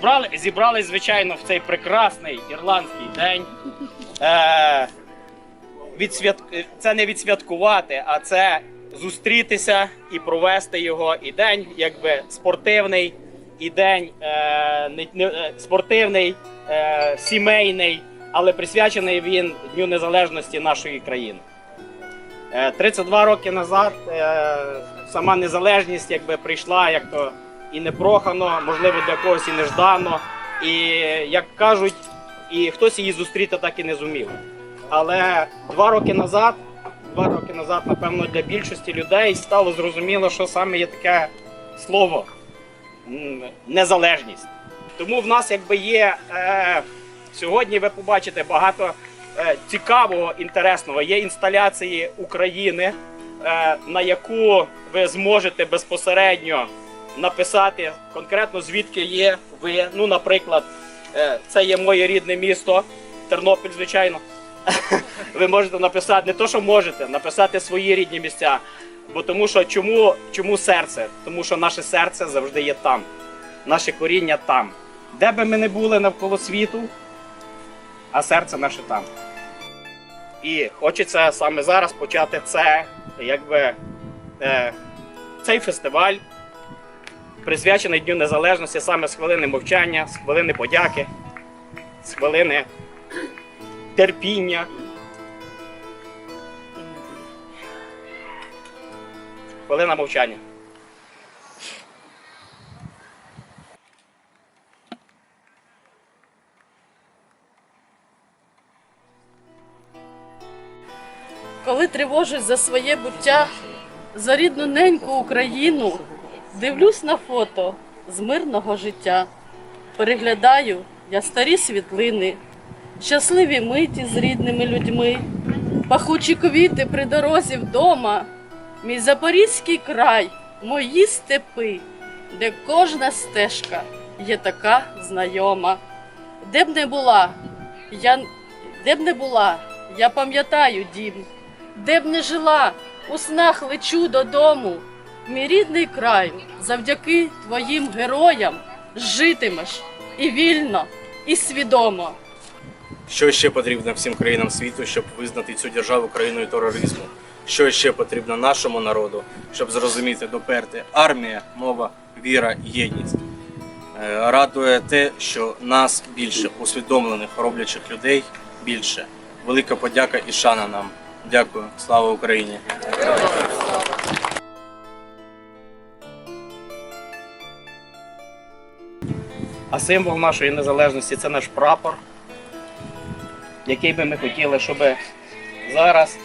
Зібрали, зібрали, звичайно, в цей прекрасний ірландський день. Е, відсвят... Це не відсвяткувати, а це зустрітися і провести його. І день, якби спортивний, і день е, не, не, е, спортивний, е, сімейний, але присвячений він Дню Незалежності нашої країни. Е, 32 роки назад е, сама незалежність якби прийшла як то і непрохано, можливо, для когось і неждано. І як кажуть, і хтось її зустріти так і не зумів. Але два роки назад, два роки назад, напевно, для більшості людей стало зрозуміло, що саме є таке слово незалежність. Тому в нас якби є е, сьогодні, ви побачите багато е, цікавого, інтересного. Є інсталяції України, е, на яку ви зможете безпосередньо написати конкретно звідки є ви. Ну, наприклад, е, це є моє рідне місто, Тернопіль, звичайно. Ви можете написати не то, що можете, написати свої рідні місця. Бо тому що чому, чому серце? Тому що наше серце завжди є там, наше коріння там. Де би ми не були навколо світу, а серце наше там. І хочеться саме зараз почати це, якби е, цей фестиваль, присвячений Дню Незалежності саме з хвилини мовчання, з хвилини подяки, з хвилини терпіння. Хвилина мовчання. Коли тривожусь за своє буття, за рідну неньку Україну, дивлюсь на фото з мирного життя. Переглядаю я старі світлини, щасливі миті з рідними людьми, пахучі квіти при дорозі вдома, мій запорізький край, мої степи, де кожна стежка є така знайома. Де б не була, я де б не була, я пам'ятаю дім, де б не жила, у снах лечу додому. Мій рідний край, завдяки твоїм героям житимеш і вільно, і свідомо. Що ще потрібно всім країнам світу, щоб визнати цю державу країною тероризму? Що ще потрібно нашому народу, щоб зрозуміти доперти армія, мова, віра, єдність? Е, Радує те, що нас більше усвідомлених, роблячих людей більше. Велика подяка і шана нам. Дякую, слава Україні! А символ нашої незалежності це наш прапор, який би ми хотіли, щоб зараз,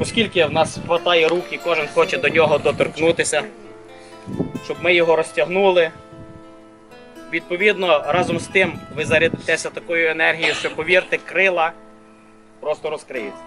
оскільки в нас хватає рук і кожен хоче до нього доторкнутися, щоб ми його розтягнули. Відповідно, разом з тим ви зарядитеся такою енергією, що повірте, крила просто розкриються.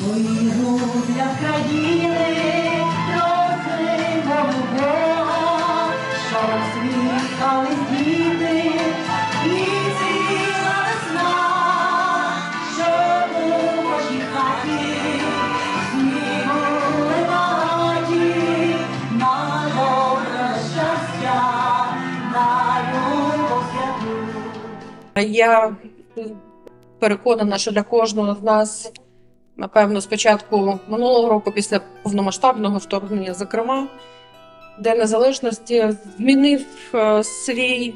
Миру для просимо Бога, щоб світались діти і ціла весна, щоб у кожній хаті були багаті на добре святу. Я переконана, що для кожного з нас, напевно, з початку минулого року, після повномасштабного вторгнення, зокрема, День Незалежності змінив е, свій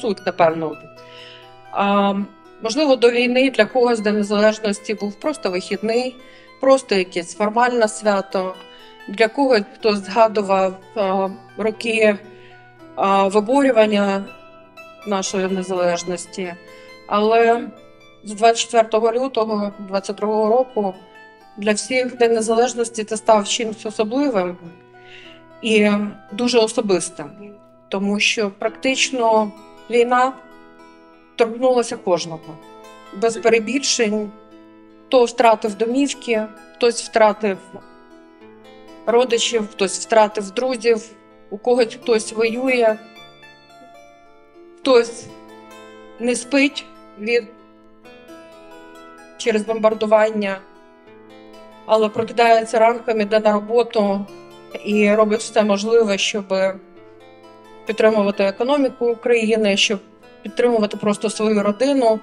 суть, напевно. А, можливо, до війни для когось День Незалежності був просто вихідний, просто якесь формальне свято. Для когось хто згадував е, роки е, виборювання нашої незалежності. Але з 24 лютого 22 року для всіх День Незалежності це став чимось особливим і дуже особистим, тому що практично війна торкнулася кожного без перебільшень. Хто втратив домівки, хтось втратив родичів, хтось втратив друзів, у когось хтось воює, хтось не спить від через бомбардування, але прокидається ранками, йде на роботу і робить все можливе, щоб підтримувати економіку України, щоб підтримувати просто свою родину.